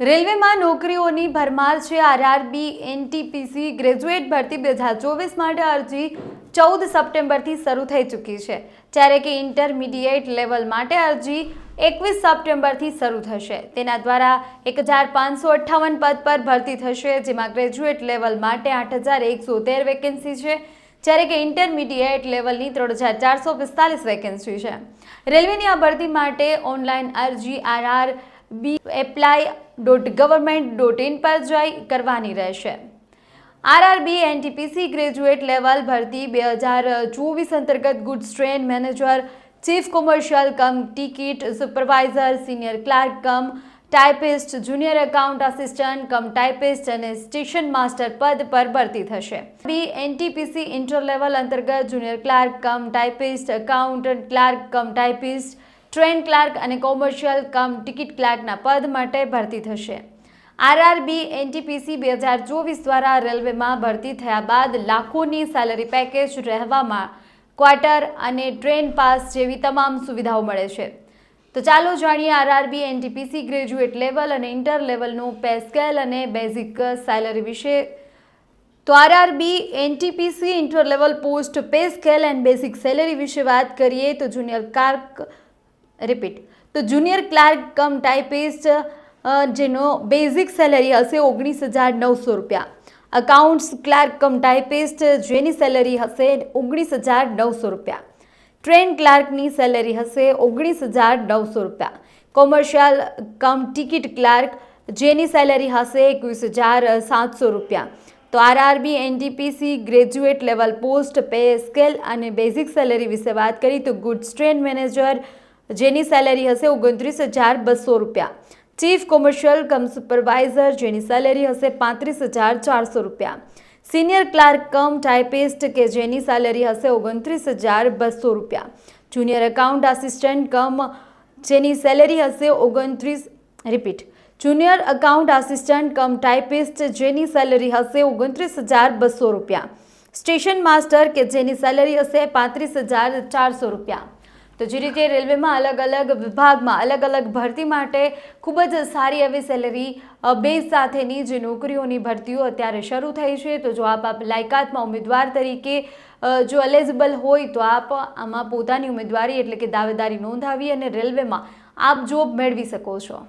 રેલવેમાં નોકરીઓની ભરમાર છે. RRB NTPC graduate ભરતી બે હજાર ચોવીસ માટે અરજી ચૌદ સપ્ટેમ્બરથી શરૂ થઈ ચૂકી છે. જ્યારે કે ઇન્ટરમીડિયેટ લેવલ માટે અરજી એકવીસ સપ્ટેમ્બરથી શરૂ થશે. તેના દ્વારા એક હજાર પાંચસો અઠ્ઠાવન પદ પર ભરતી થશે, જેમાં ગ્રેજ્યુએટ લેવલ માટે આઠ હજાર એકસો તેર વેકેન્સી છે. જ્યારે કે ઇન્ટરમીડિયેટ લેવલની ત્રણ હજાર ચારસો પિસ્તાલીસ વેકેન્સી છે. રેલવેની આ ભરતી માટે ઓનલાઈન અરજી RR B apply dot government dot in પર જઈ કરવાની રહેશે. આરઆરબી એનટીપીસી ગ્રેજ્યુએટ લેવલ ભરતી બે હજાર ચોવીસ અંતર્ગત goods train manager chief commercial cum ticket supervisor senior clerk cum typist junior account assistant cum typist અને સ્ટેશન માસ્ટર પદ પર ભરતી થશે. બી એનટીપીસી ઇન્ટર લેવલ અંતર્ગત junior clerk cum typist accountant clerk cum typist train clerk અને commercial cum ticket ક્લાર્કના પદ માટે ભરતી થશે. આરઆરબી, એનટીપીસી બે હજાર ચોવીસ દ્વારા રેલવેમાં ભરતી થયા બાદ લાખોની સેલરી પેકેજ રહેવામાં ક્વાર્ટર અને ટ્રેન પાસ જેવી તમામ સુવિધાઓ મળે છે. તો ચાલો જાણીએ આરઆરબી, એનટીપીસી ગ્રેજ્યુએટ લેવલ અને ઇન્ટર લેવલનું પે સ્કેલ અને બેઝિક સેલરી વિશે. તો RRB, NTPC, inter level post pay scale and basic salary વિશે વાત કરીએ તો જુનિયર ક્લાર્ક રિપીટ. તો જુનિયર ક્લાર્ક કમ ટાઈપિસ્ટ જેનો બેઝિક સેલરી હશે ઓગણીસ હજાર નવસો રૂપિયા. અકાઉન્ટ્સ ક્લાર્ક કમ ટાઈપિસ્ટ જેની સેલરી હશે ઓગણીસ હજાર નવસો રૂપિયા. ટ્રેન ક્લાર્કની સેલરી હશે ઓગણીસ હજાર નવસો રૂપિયા. કોમર્શિયલ કમ ટિકિટ ક્લાર્ક, જેની સેલરી હશે એકવીસ હજાર સાતસો રૂપિયા. તો RRB, NTPC, graduate level post, pay scale અને બેઝિક સેલરી વિશે વાત કરી, તો ગુડ્સ ટ્રેન મેનેજર જેની સેલેરી હશે ઓગણત્રીસ હજાર બસો રૂપિયા. ચીફ કોમર્શિયલ કમ સુપરવાઇઝર જેની સેલેરી હશે પાંત્રીસ હજાર ચારસો રૂપિયા. સિનિયર ક્લાર્ક કમ ટાઈપિસ્ટ કે જેની સેલેરી હશે ઓગણત્રીસ હજાર બસો રૂપિયા. જુનિયર એકાઉન્ટ આસિસ્ટન્ટ કમ જેની સેલેરી હશે ઓગણત્રીસ repeat junior account assistant cum typist જેની સેલરી હશે ઓગણત્રીસ હજાર બસો રૂપિયા. સ્ટેશન માસ્ટર કે જેની સેલરી હશે પાંત્રીસ હજાર ચારસો રૂપિયા. તો જે રીતે રેલવેમાં અલગ અલગ વિભાગમાં અલગ અલગ ભરતી માટે ખૂબ જ સારી એવી સેલરી બેઝ સાથેની જે નોકરીઓની ભરતીઓ અત્યારે શરૂ થઈ છે. તો જો આપ આપ લાયકાતમાં ઉમેદવાર તરીકે જો એલિજિબલ હોય તો આપ આમાં પોતાની ઉમેદવારી એટલે કે દાવેદારી નોંધાવી અને રેલવેમાં આપ જોબ મેળવી શકો છો.